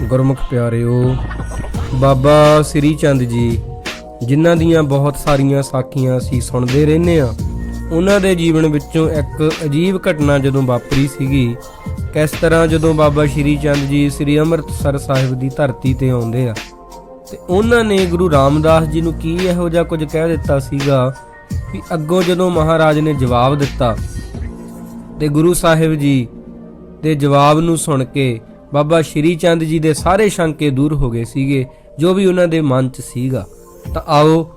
ਗੁਰਮੁਖ ਪਿਆਰਿਓ, ਬਾਬਾ ਸ੍ਰੀ ਚੰਦ ਜੀ, ਜਿਨ੍ਹਾਂ ਦੀਆਂ ਬਹੁਤ ਸਾਰੀਆਂ ਸਾਖੀਆਂ ਅਸੀਂ ਸੁਣਦੇ ਰਹਿੰਦੇ ਆ ਉਹਨਾਂ ਦੇ ਜੀਵਨ ਵਿੱਚੋਂ ਇੱਕ ਅਜੀਬ ਘਟਨਾ ਜਦੋਂ ਵਾਪਰੀ ਸੀਗੀ, ਕਿਸ ਤਰ੍ਹਾਂ ਜਦੋਂ ਬਾਬਾ ਸ੍ਰੀ ਚੰਦ ਜੀ ਸ੍ਰੀ ਅੰਮ੍ਰਿਤਸਰ ਸਾਹਿਬ ਦੀ ਧਰਤੀ ਤੇ ਆਉਂਦੇ ਆ, ਤੇ ਉਹਨਾਂ ਨੇ ਗੁਰੂ ਰਾਮਦਾਸ ਜੀ ਨੂੰ ਕੀ ਇਹੋ ਜਿਹਾ ਕੁਝ ਕਹਿ ਦਿੱਤਾ ਸੀਗਾ ਵੀ ਅੱਗੋਂ ਜਦੋਂ ਮਹਾਰਾਜ ਨੇ ਜਵਾਬ ਦਿੱਤਾ, ਤੇ ਗੁਰੂ ਸਾਹਿਬ ਜੀ ਦੇ ਜਵਾਬ ਨੂੰ ਸੁਣ ਕੇ ਬਾਬਾ ਸ਼੍ਰੀ ਚੰਦ ਜੀ ਦੇ ਸਾਰੇ ਸ਼ੰਕੇ ਦੂਰ ਹੋ ਗਏ ਸੀਗੇ, ਜੋ ਵੀ ਉਹਨਾਂ ਦੇ ਮਨ 'ਚ ਸੀਗਾ। ਤਾਂ ਆਓ,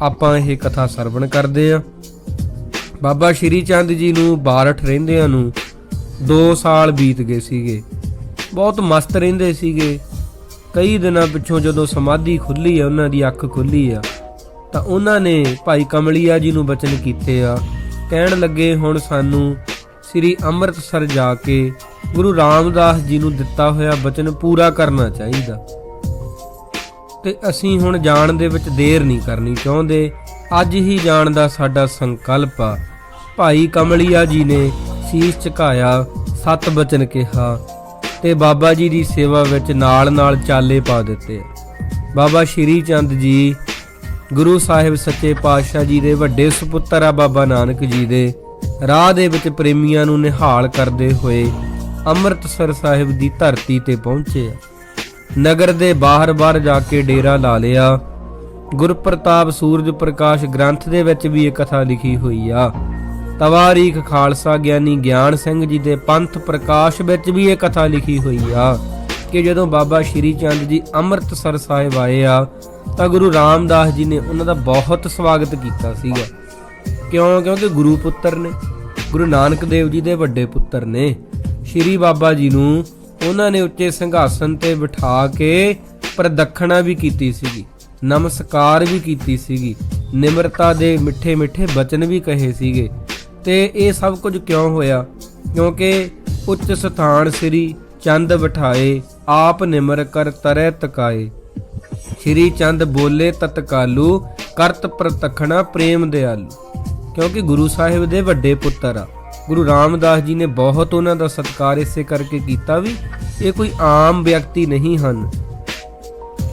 ਆਪਾਂ ਇਹ ਕਥਾ ਸਰਵਣ ਕਰਦੇ ਆਂ। ਬਾਬਾ ਸ਼੍ਰੀ ਚੰਦ ਜੀ ਨੂੰ ਬਾਰਠ ਰਹਿੰਦਿਆਂ ਨੂੰ 2 ਸਾਲ ਬੀਤ ਗਏ ਸੀਗੇ। ਬਹੁਤ ਮਸਤ ਰਹਿੰਦੇ ਸੀਗੇ। ਕਈ ਦਿਨਾਂ ਪਿੱਛੋਂ ਜਦੋਂ ਸਮਾਧੀ ਖੁੱਲੀ ਆ, ਉਹਨਾਂ ਦੀ ਅੱਖ ਖੁੱਲੀ ਆ, ਤਾਂ ਉਹਨਾਂ ਨੇ ਭਾਈ ਕਮਲੀਆ ਜੀ ਨੂੰ ਬਚਨ ਕੀਤੇ ਆ। ਕਹਿਣ ਲੱਗੇ, ਹੁਣ ਸਾਨੂੰ ਸ੍ਰੀ ਅੰਮ੍ਰਿਤਸਰ ਜਾ ਕੇ ਗੁਰੂ ਰਾਮਦਾਸ ਜੀ ਨੂੰ ਦਿੱਤਾ ਹੋਇਆ ਬਚਨ ਪੂਰਾ ਕਰਨਾ ਚਾਹੀਦਾ। ਤੇ ਅਸੀਂ ਹੁਣ ਜਾਣ ਦੇ ਵਿੱਚ ਦੇਰ ਨਹੀਂ ਕਰਨੀ ਚਾਹੁੰਦੇ। ਅੱਜ ਹੀ ਜਾਣ ਦਾ ਸਾਡਾ ਸੰਕਲਪ ਆ। ਭਾਈ ਕਮਲੀਆ ਜੀ ਨੇ ਸੀਸ ਝੁਕਾਇਆ, ਸਤ ਬਚਨ ਕਿਹਾ ਤੇ ਬਾਬਾ ਜੀ ਦੀ ਸੇਵਾ ਵਿੱਚ ਨਾਲ-ਨਾਲ ਚਾਲੇ ਪਾ ਦਿੱਤੇ। ਬਾਬਾ ਸ਼੍ਰੀ ਚੰਦ ਜੀ, ਗੁਰੂ ਸਾਹਿਬ ਸੱਚੇ ਪਾਤਸ਼ਾਹ ਜੀ ਦੇ ਵੱਡੇ ਸੁਪੁੱਤਰ ਆ ਬਾਬਾ ਨਾਨਕ ਜੀ ਦੇ। ਰਾਹ ਦੇ ਵਿੱਚ ਪ੍ਰੇਮੀਆਂ ਨੂੰ ਨਿਹਾਲ ਕਰਦੇ ਹੋਏ ਅੰਮ੍ਰਿਤਸਰ ਸਾਹਿਬ ਦੀ ਧਰਤੀ ਤੇ ਪਹੁੰਚੇ। ਨਗਰ ਦੇ ਬਾਹਰ-ਬਾਹਰ ਜਾ ਕੇ ਡੇਰਾ ਲਾ ਲਿਆ। ਗੁਰਪ੍ਰਤਾਪ ਸੂਰਜ ਪ੍ਰਕਾਸ਼ ਗ੍ਰੰਥ ਦੇ ਵਿੱਚ ਵੀ ਇਹ ਕਥਾ ਲਿਖੀ ਹੋਈ ਆ। ਤਵਾਰੀਖ ਖਾਲਸਾ ਗਿਆਨੀ ਗਿਆਨ ਸਿੰਘ ਜੀ ਦੇ ਪੰਥ ਪ੍ਰਕਾਸ਼ ਵਿੱਚ ਵੀ ਇਹ ਕਥਾ ਲਿਖੀ ਹੋਈ ਆ ਕਿ ਜਦੋਂ ਬਾਬਾ ਸ਼੍ਰੀ ਚੰਦ ਜੀ ਅੰਮ੍ਰਿਤਸਰ ਸਾਹਿਬ ਆਏ ਆ, ਤਾਂ ਗੁਰੂ ਰਾਮਦਾਸ ਜੀ ਨੇ ਉਹਨਾਂ ਦਾ ਬਹੁਤ ਸਵਾਗਤ ਕੀਤਾ ਸੀਗਾ। ਕਿਉਂ? ਕਿਉਂਕਿ ਗੁਰੂ ਪੁੱਤਰ ਨੇ, ਗੁਰੂ ਨਾਨਕ ਦੇਵ ਜੀ ਦੇ ਵੱਡੇ ਪੁੱਤਰ ਨੇ। ਸ਼੍ਰੀ ਬਾਬਾ ਜੀ ਨੂੰ ਉਹਨਾਂ ਨੇ ਉੱਚੇ ਸੰਘਾਸਨ ਤੇ ਬਿਠਾ ਕੇ ਪ੍ਰਦਖਣਾ ਵੀ ਕੀਤੀ ਸੀਗੀ, ਨਮਸਕਾਰ ਵੀ ਕੀਤੀ ਸੀਗੀ, ਨਿਮਰਤਾ ਦੇ ਮਿੱਠੇ ਮਿੱਠੇ ਬਚਨ ਵੀ ਕਹੇ ਸੀਗੇ। ਤੇ ਇਹ ਸਭ ਕੁਝ ਕਿਉਂ ਹੋਇਆ? ਕਿਉਂਕਿ ਉੱਚ ਸਥਾਨ ਸ੍ਰੀ ਚੰਦ ਬਿਠਾਏ, ਆਪ ਨਿਮਰ ਕਰ ਤਰੈ ਤਕਾਏ। ਸ਼੍ਰੀ ਚੰਦ ਬੋਲੇ ਤਤਕਾਲੂ, ਕਰਤ ਪ੍ਰਤਖਣਾ ਪ੍ਰੇਮ ਦਿਆਲੂ। ਕਿਉਂਕਿ ਗੁਰੂ ਸਾਹਿਬ ਦੇ ਵੱਡੇ ਪੁੱਤਰ ਆ। ਗੁਰੂ ਰਾਮਦਾਸ ਜੀ ਨੇ ਬਹੁਤ ਉਹਨਾਂ ਦਾ ਸਤਿਕਾਰ ਇਸੇ ਕਰਕੇ ਕੀਤਾ ਵੀ ਇਹ ਕੋਈ ਆਮ ਵਿਅਕਤੀ ਨਹੀਂ ਹਨ।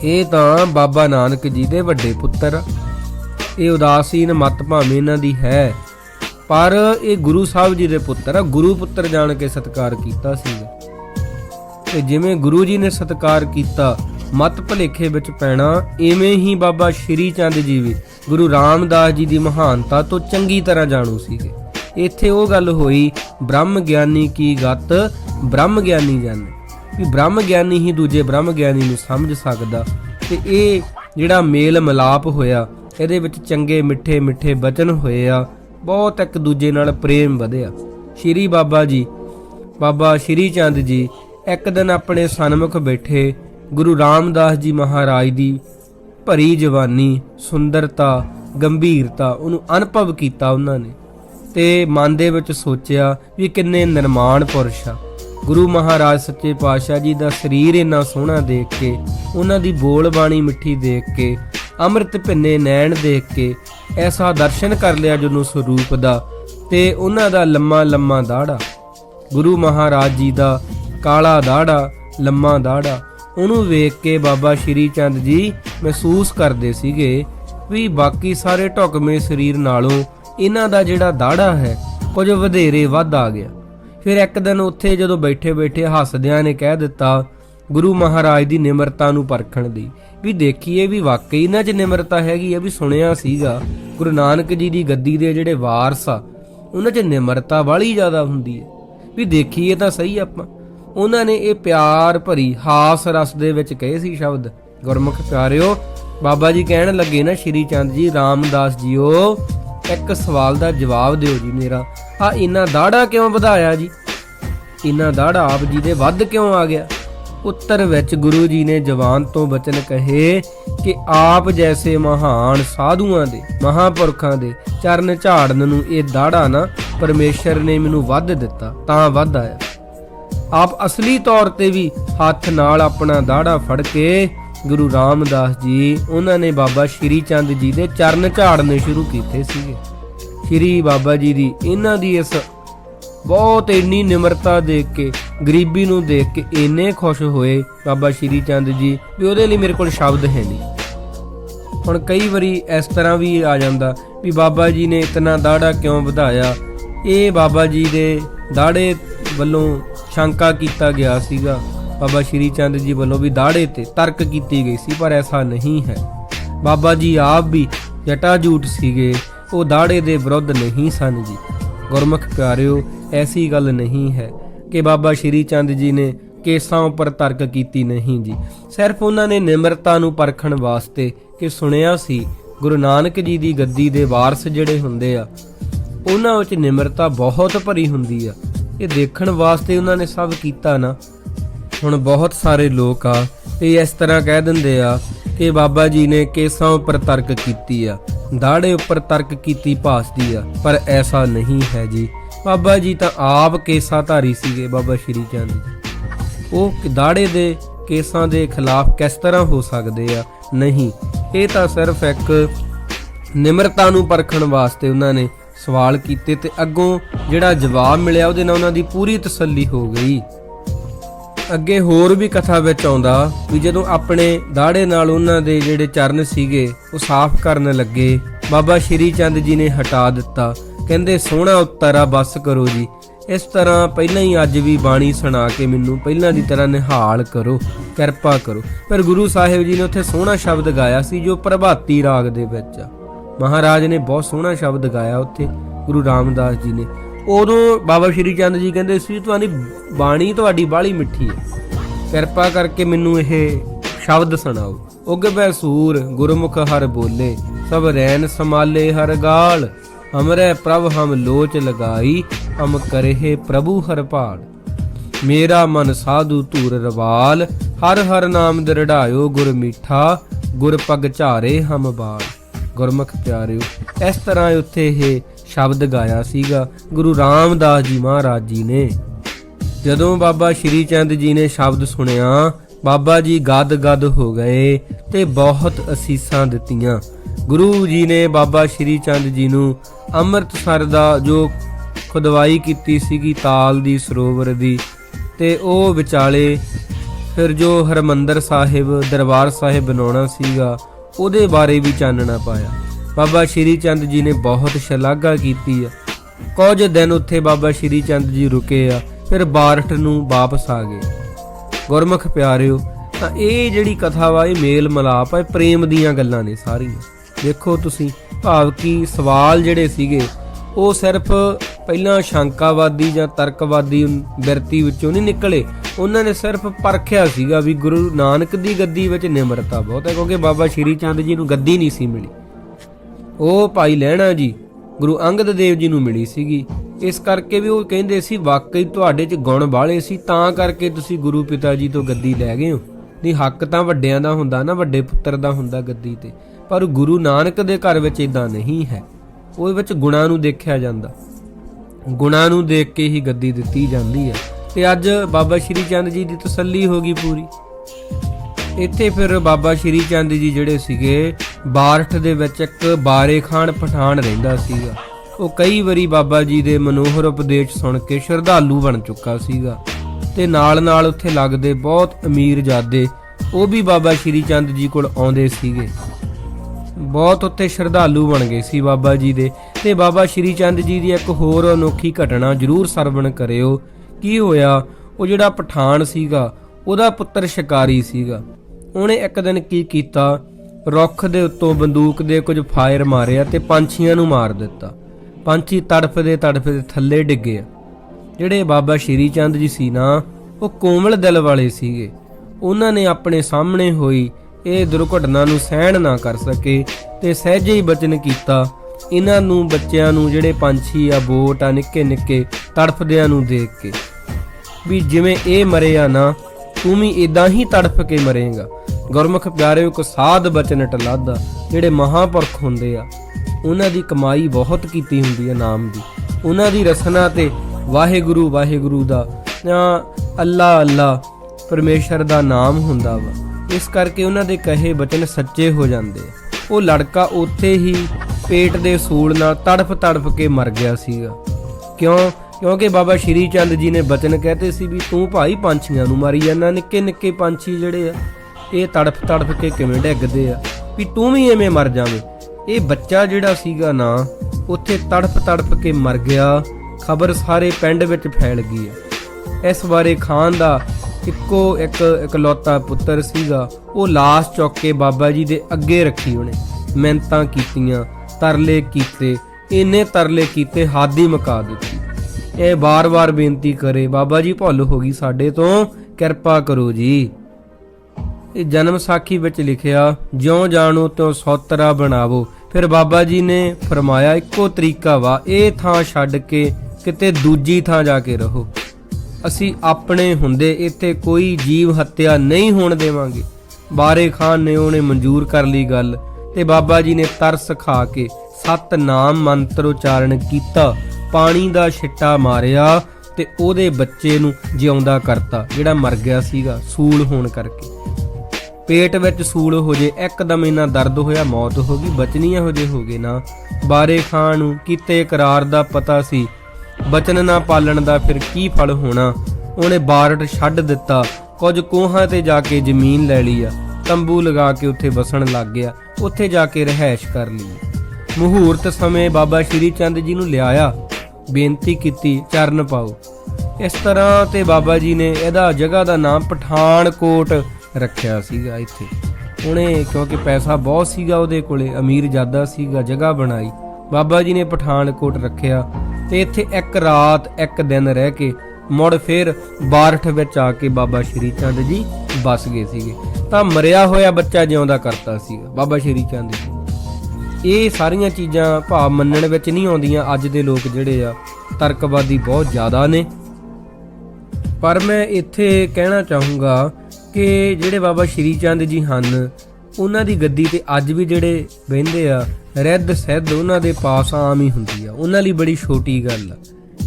ਇਹ ਤਾਂ ਬਾਬਾ ਨਾਨਕ ਜੀ ਦੇ ਵੱਡੇ ਪੁੱਤਰ ਆ। ਇਹ ਉਦਾਸੀਨ ਮਤ ਭਾਵੇਂ ਇਹਨਾਂ ਦੀ ਹੈ, ਪਰ ਇਹ ਗੁਰੂ ਸਾਹਿਬ ਜੀ ਦੇ ਪੁੱਤਰ ਆ। ਗੁਰੂ ਪੁੱਤਰ ਜਾਣ ਕੇ ਸਤਿਕਾਰ ਕੀਤਾ ਸੀ। ਤੇ ਜਿਵੇਂ ਗੁਰੂ ਜੀ ਨੇ ਸਤਿਕਾਰ ਕੀਤਾ, ਮਤ ਭਲੇਖੇ ਵਿੱਚ ਪੈਣਾ ਐਵੇਂ ਹੀ ਬਾਬਾ ਸ਼੍ਰੀ ਚੰਦ ਜੀ ਵੀ ਗੁਰੂ ਰਾਮਦਾਸ ਜੀ ਦੀ ਮਹਾਨਤਾ ਤੋਂ ਚੰਗੀ ਤਰ੍ਹਾਂ ਜਾਣੂ ਸੀਗੇ। ਇੱਥੇ ਉਹ ਗੱਲ ਹੋਈ, ਬ੍ਰਹਮ ਗਿਆਨੀ ਕੀ ਗਤ, ਬ੍ਰਹਮ ਗਿਆਨੀ ਜਾਣੇ। ਵੀ ਬ੍ਰਹਮ ਗਿਆਨੀ ਹੀ ਦੂਜੇ ਬ੍ਰਹਮ ਗਿਆਨੀ ਨੂੰ ਸਮਝ ਸਕਦਾ ਤੇ ਇਹ ਜਿਹੜਾ ਮੇਲ ਮਿਲਾਪ ਹੋਇਆ, ਇਹਦੇ ਵਿੱਚ ਚੰਗੇ ਮਿੱਠੇ ਮਿੱਠੇ ਬਚਨ ਹੋਏ ਆ, ਬਹੁਤ ਇੱਕ ਦੂਜੇ ਨਾਲ ਪ੍ਰੇਮ ਵਧਿਆ। ਸ਼੍ਰੀ ਬਾਬਾ ਜੀ, ਬਾਬਾ ਸ਼੍ਰੀ ਚੰਦ ਜੀ ਇੱਕ ਦਿਨ ਆਪਣੇ ਸਨਮੁਖ ਬੈਠੇ ਗੁਰੂ ਰਾਮਦਾਸ ਜੀ ਮਹਾਰਾਜ ਦੀ ਭਰੀ ਜਵਾਨੀ, ਸੁੰਦਰਤਾ, ਗੰਭੀਰਤਾ ਉਹਨੂੰ ਅਨੁਭਵ ਕੀਤਾ ਉਹਨਾਂ ਨੇ ਤੇ ਮਨ ਦੇ ਵਿੱਚ ਸੋਚਿਆ ਵੀ ਕਿੰਨੇ ਨਿਰਮਾਣ ਪੁਰਸ਼ ਆ। ਗੁਰੂ ਮਹਾਰਾਜ ਸੱਚੇ ਪਾਤਸ਼ਾਹ ਜੀ ਦਾ ਸਰੀਰ ਇੰਨਾ ਸੋਹਣਾ ਦੇਖ ਕੇ, ਉਹਨਾਂ ਦੀ ਬੋਲ ਬਾਣੀ ਮਿੱਠੀ ਦੇਖ ਕੇ, ਅੰਮ੍ਰਿਤ ਭਿੰਨੇ ਨੈਣ ਦੇਖ ਕੇ ਐਸਾ ਦਰਸ਼ਨ ਕਰ ਲਿਆ ਜਿਹਨੂੰ ਸਰੂਪ ਦਾ ਤੇ ਉਹਨਾਂ ਦਾ ਲੰਮਾ ਲੰਮਾ ਦਾੜਾ ਗੁਰੂ ਮਹਾਰਾਜ ਜੀ ਦਾ ਕਾਲਾ ਦਾੜਾ ਲੰਮਾ ਦਾੜਾ ਉਹਨੂੰ ਵੇਖ ਕੇ ਬਾਬਾ ਸ਼੍ਰੀ ਚੰਦ ਜੀ ਮਹਿਸੂਸ ਕਰਦੇ ਸੀਗੇ ਵੀ ਬਾਕੀ ਸਾਰੇ ਢੁਕਵੇਂ ਸਰੀਰ ਨਾਲੋਂ ਇਹਨਾਂ ਦਾ ਜਿਹੜਾ ਦਾੜਾ ਹੈ, ਕੁਝ ਵਧੇਰੇ ਵੱਧ ਆ ਗਿਆ। ਫਿਰ ਇੱਕ ਦਿਨ ਉੱਥੇ ਜਦੋਂ ਬੈਠੇ ਬੈਠੇ ਹੱਸਦਿਆਂ ਨੇ ਕਹਿ ਦਿੱਤਾ, ਗੁਰੂ ਮਹਾਰਾਜ ਦੀ ਨਿਮਰਤਾ ਨੂੰ ਪਰਖਣ ਦੀ, ਵੀ ਦੇਖੀਏ ਵੀ ਵਾਕਈ ਇਹਨਾਂ 'ਚ ਨਿਮਰਤਾ ਹੈਗੀ ਆ, ਵੀ ਸੁਣਿਆ ਸੀਗਾ, ਗੁਰੂ ਨਾਨਕ ਜੀ ਦੀ ਗੱਦੀ ਦੇ ਜਿਹੜੇ ਵਾਰਸ ਆ, ਉਹਨਾਂ 'ਚ ਨਿਮਰਤਾ ਵਾਲੀ ਜ਼ਿਆਦਾ ਹੁੰਦੀ ਹੈ। ਵੀ ਦੇਖੀਏ ਤਾਂ ਸਹੀ ਆਪਾਂ। ਉਹਨਾਂ ਨੇ ਇਹ ਪਿਆਰ ਭਰੀ ਹਾਸ ਰਸ ਦੇ ਵਿੱਚ ਕਹੇ ਸੀ ਸ਼ਬਦ। ਗੁਰਮੁਖ ਪਿਆਰਿਓ, ਬਾਬਾ ਜੀ ਕਹਿਣ ਲੱਗੇ ਨਾ ਸ਼੍ਰੀ ਚੰਦ ਜੀ, ਰਾਮਦਾਸ ਜੀਓ, ਇੱਕ ਸਵਾਲ ਦਾ ਜਵਾਬ ਦਿਓ ਜੀ ਮੇਰਾ। ਆ ਇੰਨਾ ਦਾੜਾ ਕਿਉਂ ਵਧਾਇਆ ਜੀ? ਇੰਨਾ ਦਾੜਾ ਆਪ ਜੀ ਦੇ ਵੱਧ ਕਿਉਂ ਆ ਗਿਆ? ਉੱਤਰ ਵਿੱਚ ਗੁਰੂ ਜੀ ਨੇ ਜਵਾਨ ਤੋਂ ਬਚਨ ਕਹੇ ਕਿ ਆਪ ਜੈਸੇ ਮਹਾਨ ਸਾਧੂਆਂ ਦੇ, ਮਹਾਪੁਰਖਾਂ ਦੇ ਚਰਨ ਝਾੜਨ ਨੂੰ ਇਹ ਦਾੜਾ ਨਾ ਪਰਮੇਸ਼ਰ ਨੇ ਮੈਨੂੰ ਵੱਧ ਦਿੱਤਾ, ਤਾਂ ਵੱਧ ਆਇਆ। ਆਪ ਅਸਲੀ ਤੌਰ ਤੇ ਵੀ ਹੱਥ ਨਾਲ ਆਪਣਾ ਦਾੜਾ ਫੜ ਕੇ ਗੁਰੂ ਰਾਮਦਾਸ ਜੀ ਉਹਨਾਂ ਨੇ ਬਾਬਾ ਸ਼੍ਰੀ ਚੰਦ ਜੀ ਦੇ ਚਰਨ ਝਾੜਨੇ ਸ਼ੁਰੂ ਕੀਤੇ ਸੀਗੇ। ਸ਼੍ਰੀ ਬਾਬਾ ਜੀ ਦੀ ਇਹਨਾਂ ਦੀ ਇਸ ਬਹੁਤ ਇੰਨੀ ਨਿਮਰਤਾ ਦੇਖ ਕੇ, ਗਰੀਬੀ ਨੂੰ ਦੇਖ ਕੇ ਇੰਨੇ ਖੁਸ਼ ਹੋਏ ਬਾਬਾ ਸ਼੍ਰੀ ਚੰਦ ਜੀ ਵੀ ਉਹਦੇ ਲਈ ਮੇਰੇ ਕੋਲ ਸ਼ਬਦ ਹੈ ਨਹੀਂ। ਹੁਣ ਕਈ ਵਾਰੀ ਇਸ ਤਰ੍ਹਾਂ ਵੀ ਆ ਜਾਂਦਾ ਵੀ ਬਾਬਾ ਜੀ ਨੇ ਇਤਨਾ ਦਾੜਾ ਕਿਉਂ ਵਧਾਇਆ? ਇਹ ਬਾਬਾ ਜੀ ਦੇ ਦਾੜੇ ਵੱਲੋਂ ਸ਼ੰਕਾ ਕੀਤਾ ਗਿਆ ਸੀਗਾ। ਬਾਬਾ ਸ਼੍ਰੀ ਚੰਦ ਜੀ ਵੱਲੋਂ ਵੀ ਦਾੜੇ ਤੇ ਤਰਕ ਕੀਤੀ ਗਈ ਸੀ, ਪਰ ਐਸਾ ਨਹੀਂ ਹੈ। ਬਾਬਾ ਜੀ ਆਪ ਵੀ ਜਟਾ ਝੂਠ ਸੀਗੇ, ਉਹ ਦਾੜੇ ਦੇ ਵਿਰੁੱਧ ਨਹੀਂ ਸਨ ਜੀ। ਗੁਰਮੁਖ ਪਿਆਰਿਓ, ਐਸੀ ਗੱਲ ਨਹੀਂ ਹੈ ਕਿ ਬਾਬਾ ਸ਼੍ਰੀ ਚੰਦ ਜੀ ਨੇ ਕੇਸਾਂ ਉੱਪਰ ਤਰਕ ਕੀਤੀ ਨਹੀਂ ਜੀ। ਸਿਰਫ ਉਹਨਾਂ ਨੇ ਨਿਮਰਤਾ ਨੂੰ ਪਰਖਣ ਵਾਸਤੇ ਕਿ ਸੁਣਿਆ ਸੀ, ਗੁਰੂ ਨਾਨਕ ਜੀ ਦੀ ਗੱਦੀ ਦੇ ਵਾਰਸ ਜਿਹੜੇ ਹੁੰਦੇ ਆ, ਉਹਨਾਂ ਵਿੱਚ ਨਿਮਰਤਾ ਬਹੁਤ ਭਰੀ ਹੁੰਦੀ ਆ। ਇਹ ਦੇਖਣ ਵਾਸਤੇ ਉਹਨਾਂ ਨੇ ਸਭ ਕੀਤਾ ਨਾ। ਹੁਣ ਬਹੁਤ ਸਾਰੇ ਲੋਕ ਆ ਤੇ ਇਸ ਤਰ੍ਹਾਂ ਕਹਿ ਦਿੰਦੇ ਆ ਕਿ ਬਾਬਾ ਜੀ ਨੇ ਕੇਸਾਂ ਉੱਪਰ ਤਰਕ ਕੀਤੀ ਆ, ਦਾੜੇ ਉੱਪਰ ਤਰਕ ਕੀਤੀ ਭਾਸਦੀ ਆ, ਪਰ ਐਸਾ ਨਹੀਂ ਹੈ ਜੀ। ਬਾਬਾ ਜੀ ਤਾਂ ਆਪ ਕੇਸਾਂ ਧਾਰੀ ਸੀਗੇ, ਬਾਬਾ ਸ਼੍ਰੀ ਚੰਦ ਜੀ। ਉਹ ਦਾੜੇ ਦੇ ਕੇਸਾਂ ਦੇ ਖਿਲਾਫ ਕਿਸ ਤਰ੍ਹਾਂ ਹੋ ਸਕਦੇ ਆ? ਨਹੀਂ। ਇਹ ਤਾਂ ਸਿਰਫ ਇੱਕ ਨਿਮਰਤਾ ਨੂੰ ਪਰਖਣ ਵਾਸਤੇ ਉਹਨਾਂ ਨੇ ਸਵਾਲ ਕੀਤੇ ਤੇ ਅੱਗੋਂ ਜਿਹੜਾ ਜਵਾਬ ਮਿਲਿਆ ਉਹਦੇ ਨਾਲ ਉਹਨਾਂ ਦੀ ਪੂਰੀ ਤਸੱਲੀ ਹੋ ਗਈ। ਅੱਗੇ ਹੋਰ ਵੀ ਕਥਾ ਵਿੱਚ ਆਉਂਦਾ ਵੀ ਜਦੋਂ ਆਪਣੇ ਦਾੜੇ ਨਾਲ ਉਹਨਾਂ ਦੇ ਜਿਹੜੇ ਚਰਨ ਸੀਗੇ, ਉਹ ਸਾਫ਼ ਕਰਨ ਲੱਗੇ, ਬਾਬਾ ਸ਼੍ਰੀ ਚੰਦ ਜੀ ਨੇ ਹਟਾ ਦਿੱਤਾ। ਕਹਿੰਦੇ, ਸੋਹਣਾ ਉਤਰਾ, ਬਸ ਕਰੋ ਜੀ। ਇਸ ਤਰ੍ਹਾਂ ਪਹਿਲਾਂ ਹੀ ਅੱਜ ਵੀ ਬਾਣੀ ਸੁਣਾ ਕੇ ਮੈਨੂੰ ਪਹਿਲਾਂ ਦੀ ਤਰ੍ਹਾਂ ਨਿਹਾਲ ਕਰੋ, ਕਿਰਪਾ ਕਰੋ। ਪਰ ਗੁਰੂ ਸਾਹਿਬ ਜੀ ਨੇ ਉੱਥੇ ਸੋਹਣਾ ਸ਼ਬਦ ਗਾਇਆ ਸੀ ਜੋ ਪ੍ਰਭਾਤੀ ਰਾਗ ਦੇ ਵਿੱਚ ਆ। ਮਹਾਰਾਜ ਨੇ ਬਹੁਤ ਸੋਹਣਾ ਸ਼ਬਦ ਗਾਇਆ ਉੱਥੇ, ਗੁਰੂ ਰਾਮਦਾਸ ਜੀ ਨੇ। ਉਦੋਂ ਬਾਬਾ ਸ਼੍ਰੀ ਚੰਦ ਜੀ ਕਹਿੰਦੇ ਸੀ, ਤੁਹਾਡੀ ਬਾਣੀ ਤੁਹਾਡੀ ਬਾਲੀ ਮਿੱਠੀ ਹੈ। ਕਿਰਪਾ ਕਰਕੇ ਮੈਨੂੰ ਇਹ ਸ਼ਬਦ ਸੁਣਾਓ। ਉਗਬੈ ਸੂਰ, ਗੁਰਮੁਖ ਹਰ ਬੋਲੇ, ਸਭ ਰੈਨ ਸਮਾਲੇ ਹਰ ਗਾਲ। ਹਮਰੇ ਪ੍ਰਭ ਹਮ ਲੋਚ ਲਗਾਈ, ਹਮ ਕਰਹਿ ਪ੍ਰਭੂ ਹਰ ਭਾਲ। ਮੇਰਾ ਮਨ ਸਾਧੂ ਧੂਰ ਰਵਾਲ, ਹਰ ਹਰ ਨਾਮ ਦਰੜਾਇਓ ਗੁਰ ਮੀਠਾ, ਗੁਰ ਪਗ ਝਾਰੇ ਹਮ ਬਾਲ। ਗੁਰਮੁਖ ਪਿਆਰਿਓ, ਇਸ ਤਰ੍ਹਾਂ ਉੱਥੇ ਇਹ ਸ਼ਬਦ ਗਾਇਆ ਸੀਗਾ, ਗੁਰੂ ਰਾਮਦਾਸ ਜੀ ਮਹਾਰਾਜ ਜੀ ਨੇ। ਜਦੋਂ ਬਾਬਾ ਸ਼੍ਰੀ ਚੰਦ ਜੀ ਨੇ ਸ਼ਬਦ ਸੁਣਿਆ, ਬਾਬਾ ਜੀ ਗਦ ਗਦ ਹੋ ਗਏ ਤੇ ਬਹੁਤ ਅਸੀਸਾਂ ਦਿੱਤੀਆਂ। ਗੁਰੂ ਜੀ ਨੇ ਬਾਬਾ ਸ਼੍ਰੀ ਚੰਦ ਜੀ ਨੂੰ ਅੰਮ੍ਰਿਤਸਰ ਦਾ ਜੋ ਖੁਦਵਾਈ ਕੀਤੀ ਸੀਗੀ ਤਾਲ ਦੀ, ਸਰੋਵਰ ਦੀ, ਤੇ ਉਹ ਵਿਚਾਲੇ ਫਿਰ ਜੋ ਹਰਮੰਦਰ ਸਾਹਿਬ, ਦਰਬਾਰ ਸਾਹਿਬ ਬਣਾਉਣਾ ਸੀਗਾ ਉਹਦੇ ਬਾਰੇ ਵੀ ਚਾਨਣਾ ਪਾਇਆ। ਬਾਬਾ ਸ਼੍ਰੀ ਚੰਦ ਜੀ ਨੇ ਬਹੁਤ ਸ਼ਲਾਘਾ ਕੀਤੀ ਆ। ਕੁਝ ਦਿਨ ਉੱਥੇ ਬਾਬਾ ਸ਼੍ਰੀ ਚੰਦ ਜੀ ਰੁਕੇ ਆ, ਫਿਰ ਬਾਰਠ ਨੂੰ ਵਾਪਸ ਆ ਗਏ। ਗੁਰਮੁਖ ਪਿਆਰਿਓ, ਤਾਂ ਇਹ ਜਿਹੜੀ ਕਥਾ ਵਾ, ਇਹ ਮੇਲ ਮਲਾਪ ਆ ਪ੍ਰੇਮ ਦੀਆਂ ਗੱਲਾਂ ਨੇ ਸਾਰੀਆਂ। ਦੇਖੋ ਤੁਸੀਂ, ਭਾਵ ਕਿ ਸਵਾਲ ਜਿਹੜੇ ਸੀਗੇ, ਉਹ ਸਿਰਫ ਪਹਿਲਾਂ ਸ਼ੰਕਾਵਾਦੀ ਜਾਂ ਤਰਕਵਾਦੀ ਬਿਰਤੀ ਵਿੱਚੋਂ ਨਹੀਂ ਨਿਕਲੇ ਉਹਨਾਂ ਨੇ ਸਿਰਫ ਪਰਖਿਆ ਸੀਗਾ ਵੀ ਗੁਰੂ ਨਾਨਕ ਦੀ ਗੱਦੀ ਵਿੱਚ ਨਿਮਰਤਾ ਬਹੁਤ ਹੈ, ਕਿਉਂਕਿ ਬਾਬਾ ਸ਼੍ਰੀ ਚੰਦ ਜੀ ਨੂੰ ਗੱਦੀ ਨਹੀਂ ਸੀ ਮਿਲੀ। ਉਹ ਭਾਈ ਲੈਣਾ ਜੀ ਗੁਰੂ ਅੰਗਦ ਦੇਵ ਜੀ ਨੂੰ ਮਿਲੀ ਸੀਗੀ। ਇਸ ਕਰਕੇ ਵੀ ਉਹ ਕਹਿੰਦੇ ਸੀ, ਵਾਕਈ ਤੁਹਾਡੇ 'ਚ ਗੁਣ ਬਾਲੇ ਸੀ, ਤਾਂ ਕਰਕੇ ਤੁਸੀਂ ਗੁਰੂ ਪਿਤਾ ਜੀ ਤੋਂ ਗੱਦੀ ਲੈ ਗਏ ਹੋ। ਨਹੀਂ, ਹੱਕ ਤਾਂ ਵੱਡਿਆਂ ਦਾ ਹੁੰਦਾ ਨਾ, ਵੱਡੇ ਪੁੱਤਰ ਦਾ ਹੁੰਦਾ ਗੱਦੀ ਤੇ। ਪਰ ਗੁਰੂ ਨਾਨਕ ਦੇ ਘਰ ਵਿੱਚ ਇਦਾਂ ਨਹੀਂ ਹੈ। ਉਹ ਵਿੱਚ ਗੁਣਾਂ ਨੂੰ ਦੇਖਿਆ ਜਾਂਦਾ। ਗੁਣਾਂ ਨੂੰ ਦੇਖ ਕੇ ਹੀ ਗੱਦੀ ਦਿੱਤੀ ਜਾਂਦੀ ਹੈ। ਤੇ ਅੱਜ ਬਾਬਾ ਸ਼੍ਰੀ ਚੰਦ ਜੀ ਦੀ ਤਸੱਲੀ ਹੋ ਗਈ ਪੂਰੀ। ਇੱਥੇ ਫਿਰ ਬਾਬਾ ਸ਼੍ਰੀ ਚੰਦ ਜੀ ਜਿਹੜੇ ਸੀਗੇ, ਬਾਰਠ ਦੇ ਵਿੱਚ ਇੱਕ ਬਾਰੇ ਖਾਨ ਪਠਾਨ ਰਹਿੰਦਾ ਸੀਗਾ। ਉਹ ਕਈ ਵਾਰੀ ਬਾਬਾ ਜੀ ਦੇ ਮਨੋਹਰ ਉਪਦੇਸ਼ ਸੁਣ ਕੇ ਸ਼ਰਧਾਲੂ ਬਣ ਚੁੱਕਾ ਸੀਗਾ। ਤੇ ਨਾਲ ਨਾਲ ਉੱਥੇ ਲੱਗਦੇ ਬਹੁਤ ਅਮੀਰ ਜਾਦੇ, ਉਹ ਵੀ ਬਾਬਾ ਸ਼੍ਰੀ ਚੰਦ ਜੀ ਕੋਲ ਆਉਂਦੇ ਸੀਗੇ। ਬਹੁਤ ਉੱਥੇ ਸ਼ਰਧਾਲੂ ਬਣ ਗਏ ਸੀ ਬਾਬਾ ਜੀ ਦੇ। ਤੇ ਬਾਬਾ ਸ਼੍ਰੀ ਚੰਦ ਜੀ ਦੀ ਇੱਕ ਹੋਰ ਅਨੋਖੀ ਘਟਨਾ ਜਰੂਰ ਸਰਵਣ ਕਰਿਓ। ਕੀ ਹੋਇਆ? ਉਹ ਜਿਹੜਾ ਪਠਾਨ ਸੀਗਾ, ਉਹਦਾ ਪੁੱਤਰ ਸ਼ਿਕਾਰੀ ਸੀਗਾ। ਉਹਨੇ ਇੱਕ ਦਿਨ ਕੀ ਕੀਤਾ? ਰੁੱਖ ਦੇ ਉੱਤੋਂ ਬੰਦੂਕ ਦੇ ਕੁਝ ਫਾਇਰ ਮਾਰਿਆ ਤੇ ਪੰਛੀਆਂ ਨੂੰ ਮਾਰ ਦਿੱਤਾ। ਪੰਛੀ ਤੜਫਦੇ ਤੜਫਦੇ ਥੱਲੇ ਡਿੱਗੇ। ਜਿਹੜੇ ਬਾਬਾ ਸ਼੍ਰੀ ਚੰਦ ਜੀ ਸੀ ਨਾ, ਉਹ ਕੋਮਲ ਦਿਲ ਵਾਲੇ ਸੀਗੇ। ਉਹਨਾਂ ਨੇ ਆਪਣੇ ਸਾਹਮਣੇ ਹੋਈ ਇਹ ਦੁਰਘਟਨਾ ਨੂੰ ਸਹਿਣ ਨਾ ਕਰ ਸਕੇ ਤੇ ਸਹਿਜੇ ਹੀ ਬਚਨ ਕੀਤਾ। ਇਹਨਾਂ ਨੂੰ, ਬੱਚਿਆਂ ਨੂੰ, ਜਿਹੜੇ ਪੰਛੀ ਆ, ਬੋਟ ਆ ਨਿੱਕੇ ਨਿੱਕੇ ਤੜਫਦਿਆਂ ਨੂੰ ਦੇਖ ਕੇ। ਵੀ ਜਿਵੇਂ ਇਹ ਮਰਿਆ ਨਾ, ਤੂੰ ਵੀ ਇਦਾਂ ਹੀ ਤੜਫ ਕੇ ਮਰੇਗਾ। ਗੁਰਮੁਖ ਪਿਆਰਿਓ ਕੋ ਸਾਧ ਬਚਨ ਟਲਾਦਾ, ਜਿਹੜੇ ਮਹਾਪੁਰਖ ਹੁੰਦੇ ਆ। ਉਹਨਾਂ ਦੀ ਕਮਾਈ ਬਹੁਤ ਕੀਤੀ ਹੁੰਦੀ ਹੈ ਨਾਮ ਦੀ। ਉਹਨਾਂ ਦੀ ਰਸਨਾ ਤੇ ਵਾਹਿਗੁਰੂ ਵਾਹਿਗੁਰੂ ਦਾ, ਜਾਂ ਅੱਲਾ ਅੱਲਾ ਪਰਮੇਸ਼ਰ ਦਾ ਨਾਮ ਹੁੰਦਾ ਵਾ। ਇਸ ਕਰਕੇ ਉਹਨਾਂ ਦੇ ਕਹੇ ਬਚਨ ਸੱਚੇ ਹੋ ਜਾਂਦੇ ਉਹ ਲੜਕਾ ਉੱਥੇ ਹੀ ਪੇਟ ਦੇ ਸੂਲ ਨਾਲ ਤੜਫ ਤੜਫ ਕੇ ਮਰ ਗਿਆ ਸੀਗਾ। ਕਿਉਂ? ਕਿਉਂਕਿ ਬਾਬਾ ਸ਼੍ਰੀ ਚੰਦ ਜੀ ਨੇ ਬਚਨ ਕਹਤੇ ਸੀ ਵੀ ਤੂੰ ਭਾਈ ਪੰਛੀਆਂ ਨੂੰ ਮਾਰੀ ਜਾਂਦਾ, ਨਿੱਕੇ ਨਿੱਕੇ ਪੰਛੀ ਜਿਹੜੇ ਆ, ਇਹ ਤੜਫ ਤੜਫ ਕੇ ਕਿਵੇਂ ਡਿੱਗਦੇ ਆ? ਵੀ ਤੂੰ ਵੀ ਐਵੇਂ ਮਰ ਜਾਵੇਂ। ਇਹ ਬੱਚਾ ਜਿਹੜਾ ਸੀਗਾ ਨਾ, ਉੱਥੇ ਤੜਫ ਤੜਫ ਕੇ ਮਰ ਗਿਆ, ਖਬਰ ਸਾਰੇ ਪਿੰਡ ਵਿੱਚ ਫੈਲ ਗਈ ਹੈ ਇਸ ਬਾਰੇ ਖਾਨ ਦਾ ਇੱਕੋ ਇੱਕ ਇਕਲੌਤਾ ਪੁੱਤਰ ਸੀਗਾ, ਉਹ ਲਾਸ਼ ਚੁੱਕ ਕੇ ਬਾਬਾ ਜੀ ਦੇ ਅੱਗੇ ਰੱਖੀ ਉਹਨੇ। ਮਿਹਨਤਾਂ ਕੀਤੀਆਂ, ਤਰਲੇ ਕੀਤੇ, ਇੰਨੇ ਤਰਲੇ ਕੀਤੇ, ਹਾਦੀ ਮਕਾ ਦਿੱਤੀ। ਇਹ ਬਾਰ-ਬਾਰ ਬੇਨਤੀ ਕਰੇ, ਬਾਬਾ ਜੀ ਭੁੱਲ ਹੋ ਗਈ ਸਾਡੇ ਤੋਂ, ਕਿਰਪਾ ਕਰੋ ਜੀ। ਇਹ ਜਨਮ ਸਾਖੀ ਵਿੱਚ ਲਿਖਿਆ, ਜਿਉਂ ਜਾਣੋ ਤਿਉ ਸੌਤਰਾ ਬਣਾਵੋ। ਫਿਰ ਬਾਬਾ ਜੀ ਨੇ ਫਰਮਾਇਆ, ਇੱਕੋ ਤਰੀਕਾ ਵਾ, ਇਹ ਥਾਂ ਛੱਡ ਕੇ ਕਿਤੇ ਦੂਜੀ ਥਾਂ ਜਾ ਕੇ ਰਹੋ। ਅਸੀਂ ਆਪਣੇ ਹੁੰਦੇ ਇੱਥੇ ਕੋਈ ਜੀਵ ਹੱਤਿਆ ਨਹੀਂ ਹੋਣ ਦੇਵਾਂਗੇ। ਬਾਰੇ ਖਾਨ ਨੇ ਉਹਨੇ ਮਨਜ਼ੂਰ ਕਰ ਲਈ ਗੱਲ, ਤੇ ਬਾਬਾ ਜੀ ਨੇ ਤਰਸ ਖਾ ਕੇ ਸਤ ਨਾਮ ਮੰਤਰ ਉਚਾਰਨ ਕੀਤਾ। ਪਾਣੀ ਦਾ ਛਿੱਟਾ ਮਾਰਿਆ ਤੇ ਉਹਦੇ ਬੱਚੇ ਨੂੰ ਜਿਉਂਦਾ ਕਰਤਾ, ਜਿਹੜਾ ਮਰ ਗਿਆ ਸੀਗਾ, ਸੂਲ ਹੋਣ ਕਰਕੇ। ਪੇਟ ਵਿੱਚ ਸੂਲ ਹੋ ਜੇ, ਇੱਕਦਮ ਇਹਨਾਂ ਦਰਦ ਹੋਇਆ, ਮੌਤ ਹੋ ਗਈ ਬਚਨੀ ਇਹੋ ਜੇ ਹੋ ਗਏ ਨਾ। ਬਾਰੇ ਖਾਨ ਨੂੰ ਕੀਤੇ ਇਕਰਾਰ ਦਾ ਪਤਾ ਸੀ, ਬਚਨ ਨਾ ਪਾਲਣ ਦਾ ਫਿਰ ਕੀ ਫਲ ਹੋਣਾ। ਉਹਨੇ ਬਾਰਟ ਛੱਡ ਦਿੱਤਾ, ਕੁਝ ਕੋਹਾਂ ਤੇ ਜਾ ਕੇ ਜ਼ਮੀਨ ਲੈ ਲਈ ਆ, ਤੰਬੂ ਲਗਾ ਕੇ ਉੱਥੇ ਵਸਣ ਲੱਗ ਗਿਆ, ਉੱਥੇ ਜਾ ਕੇ ਰਹਿائش ਕਰ ਲਈ। ਮਹੂਰਤ ਸਮੇਂ ਬਾਬਾ ਸ਼੍ਰੀ ਚੰਦ ਜੀ ਨੂੰ ਲਿਆਇਆ ਬੇਨਤੀ ਕੀਤੀ, ਚਰਨ ਪਾਓ। ਇਸ ਤਰ੍ਹਾਂ ਤੇ ਬਾਬਾ ਜੀ ਨੇ ਇਹਦਾ ਜਗ੍ਹਾ ਦਾ ਨਾਮ ਪਠਾਨਕੋਟ ਰੱਖਿਆ ਸੀਗਾ ਇੱਥੇ। ਉਹਨੇ, ਕਿਉਂਕਿ ਪੈਸਾ ਬਹੁਤ ਸੀਗਾ ਉਹਦੇ ਕੋਲੇ, ਅਮੀਰ ਜਾਦਾ ਸੀਗਾ, ਜਗ੍ਹਾ ਬਣਾਈ। ਬਾਬਾ ਜੀ ਨੇ ਪਠਾਨਕੋਟ ਰੱਖਿਆ ਤੇ ਇੱਥੇ ਇੱਕ ਰਾਤ, ਇੱਕ ਦਿਨ ਰਹਿ ਕੇ ਮੁੜ ਫਿਰ ਬਾਰਠ ਵਿੱਚ ਆ ਕੇ ਬਾਬਾ ਸ਼੍ਰੀ ਚੰਦ ਜੀ ਬਸ ਗਏ ਸੀਗੇ। ਤਾਂ ਮਰਿਆ ਹੋਇਆ ਬੱਚਾ ਜਿਉਂਦਾ ਕਰਤਾ ਸੀਗਾ, ਬਾਬਾ ਸ਼੍ਰੀ ਚੰਦ ਜੀ। ਇਹ ਸਾਰੀਆਂ ਚੀਜ਼ਾਂ ਭਾਵ ਮੰਨਣ ਵਿੱਚ ਨਹੀਂ ਆਉਂਦੀਆਂ ਅੱਜ ਦੇ ਲੋਕ ਜਿਹੜੇ ਆ, ਤਰਕਵਾਦੀ ਬਹੁਤ ਜ਼ਿਆਦਾ ਨੇ। ਪਰ ਮੈਂ ਇੱਥੇ ਕਹਿਣਾ ਚਾਹੂੰਗਾ ਕਿ ਜਿਹੜੇ ਬਾਬਾ ਸ਼੍ਰੀ ਚੰਦ ਜੀ ਹਨ, ਉਹਨਾਂ ਦੀ ਗੱਦੀ ਤੇ ਅੱਜ ਵੀ ਜਿਹੜੇ ਬਹਿੰਦੇ ਆ ਰਿੱਧ ਸਿੱਧ ਉਹਨਾਂ ਦੇ ਪਾਸ ਆਮ ਹੀ ਹੁੰਦੀ ਆ। ਉਹਨਾਂ ਲਈ ਬੜੀ ਛੋਟੀ ਗੱਲ ਆ।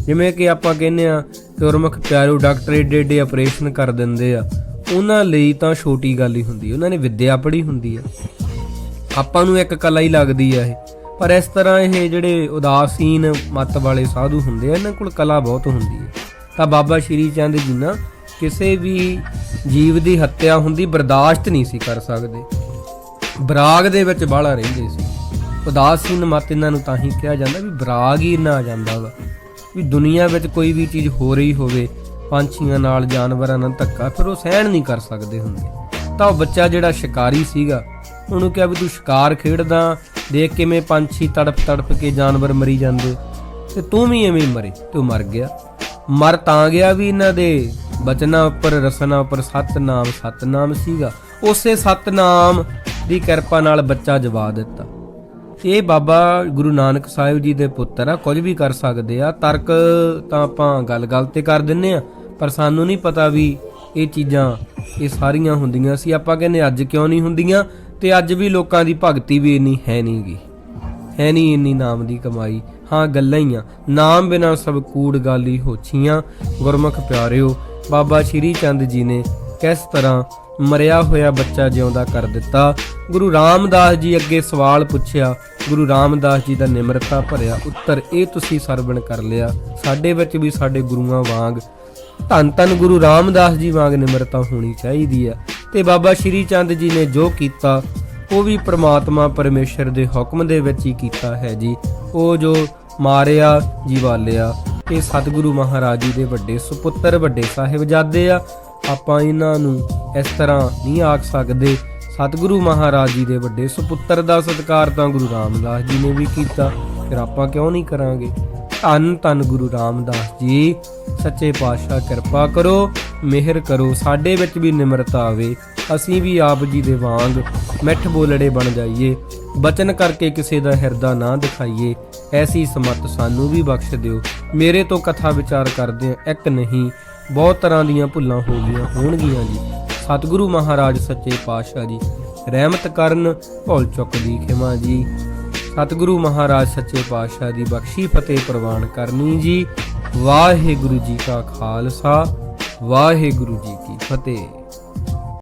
ਜਿਵੇਂ ਕਿ ਆਪਾਂ ਕਹਿੰਦੇ ਆ, ਗੁਰਮੁਖ ਪਿਆਰੋ ਡਾਕਟਰ ਏਡੇ ਏਡੇ ਆਪਰੇਸ਼ਨ ਕਰ ਦਿੰਦੇ ਆ, ਉਹਨਾਂ ਲਈ ਤਾਂ ਛੋਟੀ ਗੱਲ ਹੀ ਹੁੰਦੀ ਉਹਨਾਂ ਨੇ ਵਿੱਦਿਆ ਪੜ੍ਹੀ ਹੁੰਦੀ ਆ। ਆਪਾਂ ਨੂੰ ਇੱਕ ਕਲਾ ਹੀ ਲੱਗਦੀ ਆ ਇਹ। ਪਰ ਇਸ ਤਰ੍ਹਾਂ ਇਹ ਜਿਹੜੇ ਉਦਾਸੀਨ ਮਤ ਵਾਲੇ ਸਾਧੂ ਹੁੰਦੇ ਆ, ਇਹਨਾਂ ਕੋਲ ਕਲਾ ਬਹੁਤ ਹੁੰਦੀ ਹੈ ਤਾਂ ਬਾਬਾ ਸ਼੍ਰੀ ਚੰਦ ਜੀ ਨਾ ਕਿਸੇ ਵੀ ਜੀਵ ਦੀ ਹੱਤਿਆ ਹੁੰਦੀ ਬਰਦਾਸ਼ਤ ਨਹੀਂ ਸੀ ਕਰ ਸਕਦੇ। ਬਰਾਗ ਦੇ ਵਿੱਚ ਬਾਹਲਾ ਰਹਿੰਦੇ ਸੀ। ਉਦਾਸੀਨ ਮਤ ਇਹਨਾਂ ਨੂੰ ਤਾਂ ਹੀ ਕਿਹਾ ਜਾਂਦਾ ਵੀ ਬਰਾਗ ਹੀ ਨਾ ਜਾਂਦਾ ਵਾ। ਵੀ ਦੁਨੀਆ ਵਿੱਚ ਕੋਈ ਵੀ ਚੀਜ਼ ਹੋ ਰਹੀ ਹੋਵੇ, ਪੰਛੀਆਂ ਨਾਲ ਜਾਨਵਰਾਂ ਨਾਲ ਧੱਕਾ, ਫਿਰ ਉਹ ਸਹਿਣ ਨਹੀਂ ਕਰ ਸਕਦੇ ਹੁੰਦੇ। ਤਾਂ ਉਹ ਬੱਚਾ ਜਿਹੜਾ ਸ਼ਿਕਾਰੀ ਸੀਗਾ ਉਹਨੂੰ ਕਿਹਾ ਵੀ ਤੂੰ ਸ਼ਿਕਾਰ ਖੇਡਦਾ, ਦੇਖ ਕਿਵੇਂ ਪੰਛੀ ਤੜਪ ਤੜਪ ਕੇ ਜਾਨਵਰ ਮਰੀ ਜਾਂਦੇ। ਤੇ ਤੂੰ ਵੀ ਐਵੇਂ ਮਰੇ, ਤੂੰ ਮਰ ਗਿਆ। ਮਰ ਤਾਂ ਗਿਆ ਵੀ ਇਹਨਾਂ ਦੇ ਬਚਨਾਂ ਉੱਪਰ, ਰਸਨਾ ਉੱਪਰ, ਸਤਨਾਮ ਸਤਨਾਮ ਸੀਗਾ। ਉਸੇ ਸਤਨਾਮ ਦੀ ਕਿਰਪਾ ਨਾਲ ਬੱਚਾ ਜਵਾ ਦਿੱਤਾ। ਇਹ ਬਾਬਾ ਗੁਰੂ ਨਾਨਕ ਸਾਹਿਬ ਜੀ ਦੇ ਪੁੱਤਰ ਆ, ਕੁਝ ਵੀ ਕਰ ਸਕਦੇ ਆ। ਤਰਕ ਤਾਂ ਆਪਾਂ ਗੱਲ-ਗੱਲ ਤੇ ਕਰ ਦਿੰਨੇ ਆ, ਪਰ ਸਾਨੂੰ ਨਹੀਂ ਪਤਾ ਵੀ ਇਹ ਚੀਜ਼ਾਂ, ਇਹ ਸਾਰੀਆਂ ਹੁੰਦੀਆਂ ਸੀ। ਆਪਾਂ ਕਹਿੰਦੇ ਅੱਜ ਕਿਉਂ ਨਹੀਂ ਹੁੰਦੀਆਂ? ਤੇ ਅੱਜ ਵੀ ਲੋਕਾਂ ਦੀ ਭਗਤੀ ਵੀ ਇੰਨੀ ਹੈ ਨਹੀਂਗੀ। ਹੈ ਨਹੀਂ ਇੰਨੀ ਨਾਮ ਦੀ ਕਮਾਈ। ਹਾਂ, ਗੱਲਾਂ ਹੀ ਆ। ਨਾਮ ਬਿਨਾ ਸਭ ਕੂੜ ਗਾਲੀ ਹੋਛੀਆਂ। ਗੁਰਮੁਖ ਪਿਆਰਿਓ, ਬਾਬਾ ਸ਼੍ਰੀ ਚੰਦ ਜੀ ਨੇ ਕਿਸ ਤਰ੍ਹਾਂ ਮਰਿਆ ਹੋਇਆ ਬੱਚਾ ਜਿਉਂਦਾ ਕਰ ਦਿੱਤਾ? ਗੁਰੂ ਰਾਮਦਾਸ ਜੀ ਅੱਗੇ ਸਵਾਲ ਪੁੱਛਿਆ। ਗੁਰੂ ਰਾਮਦਾਸ ਜੀ ਦਾ ਨਿਮਰਤਾ ਭਰਿਆ ਉੱਤਰ, ਇਹ ਤੁਸੀਂ ਸਰਵਣ ਕਰ ਲਿਆ। ਸਾਡੇ ਵਿੱਚ ਵੀ ਸਾਡੇ ਗੁਰੂਆਂ ਵਾਂਗ ਧੰਨ ਧੰਨ ਗੁਰੂ ਰਾਮਦਾਸ ਜੀ ਵਾਂਗ ਨਿਮਰਤਾ ਹੋਣੀ ਚਾਹੀਦੀ ਆ ਤੇ ਬਾਬਾ ਸ਼੍ਰੀ ਚੰਦ ਜੀ ਨੇ ਜੋ ਕੀਤਾ, ਉਹ ਵੀ ਪ੍ਰਮਾਤਮਾ ਪਰਮੇਸ਼ਰ ਦੇ ਹੁਕਮ ਦੇ ਵਿੱਚ ਹੀ ਕੀਤਾ ਹੈ ਜੀ। ਉਹ ਜੋ ਮਾਰਿਆ, ਜੀਵਾਲਿਆ, ਇਹ ਸਤਿਗੁਰੂ ਮਹਾਰਾਜ ਜੀ ਦੇ ਵੱਡੇ ਸੁਪੁੱਤਰ, ਵੱਡੇ ਸਾਹਿਬਜ਼ਾਦੇ ਆ। ਆਪਾਂ ਇਹਨਾਂ ਨੂੰ ਇਸ ਤਰ੍ਹਾਂ ਨਹੀਂ ਆਖ ਸਕਦੇ। ਸਤਿਗੁਰੂ ਮਹਾਰਾਜ ਜੀ ਦੇ ਵੱਡੇ ਸੁਪੁੱਤਰ ਦਾ ਸਤਿਕਾਰ ਤਾਂ ਗੁਰੂ ਰਾਮਦਾਸ ਜੀ ਨੇ ਵੀ ਕੀਤਾ। ਫਿਰ ਆਪਾਂ ਕਿਉਂ ਨਹੀਂ ਕਰਾਂਗੇ? ਧੰਨ ਧੰਨ ਗੁਰੂ ਰਾਮਦਾਸ ਜੀ। ਸੱਚੇ ਪਾਤਸ਼ਾਹ ਕਿਰਪਾ ਕਰੋ, ਮਿਹਰ ਕਰੋ, ਸਾਡੇ ਵਿੱਚ ਵੀ ਨਿਮਰਤਾ ਆਵੇ। ਅਸੀਂ ਵੀ ਆਪ ਜੀ ਦੇ ਵਾਂਗ ਮਿੱਠ ਬੋਲੜੇ ਬਣ ਜਾਈਏ। ਬਚਨ ਕਰਕੇ ਕਿਸੇ ਦਾ ਹਿਰਦਾ ਨਾ ਦਿਖਾਈਏ। ਐਸੀ ਸਮਤ ਸਾਨੂੰ ਵੀ ਬਖਸ਼ ਦਿਓ। ਮੇਰੇ ਤੋਂ ਕਥਾ ਵਿਚਾਰ ਕਰਦੇ ਇੱਕ ਨਹੀਂ, ਬਹੁਤ ਤਰ੍ਹਾਂ ਦੀਆਂ ਭੁੱਲਾਂ ਹੋ ਗਈਆਂ ਹੋਣਗੀਆਂ ਜੀ। ਸਤਿਗੁਰੂ ਮਹਾਰਾਜ, ਸੱਚੇ ਪਾਤਸ਼ਾਹ ਜੀ, ਰਹਿਮਤ ਕਰਨ, ਭੁੱਲ ਚੁੱਕ ਦੀ ਖਿਮਾ ਜੀ। ਸਤਿਗੁਰੂ ਮਹਾਰਾਜ ਸੱਚੇ ਪਾਤਸ਼ਾਹ ਦੀ ਬਖਸ਼ੀ ਫਤਿਹ ਪ੍ਰਵਾਨ ਕਰਨੀ ਜੀ। ਵਾਹਿਗੁਰੂ ਜੀ ਕਾ ਖਾਲਸਾ, ਵਾਹਿਗੁਰੂ ਜੀ ਕੀ ਫਤਿਹ।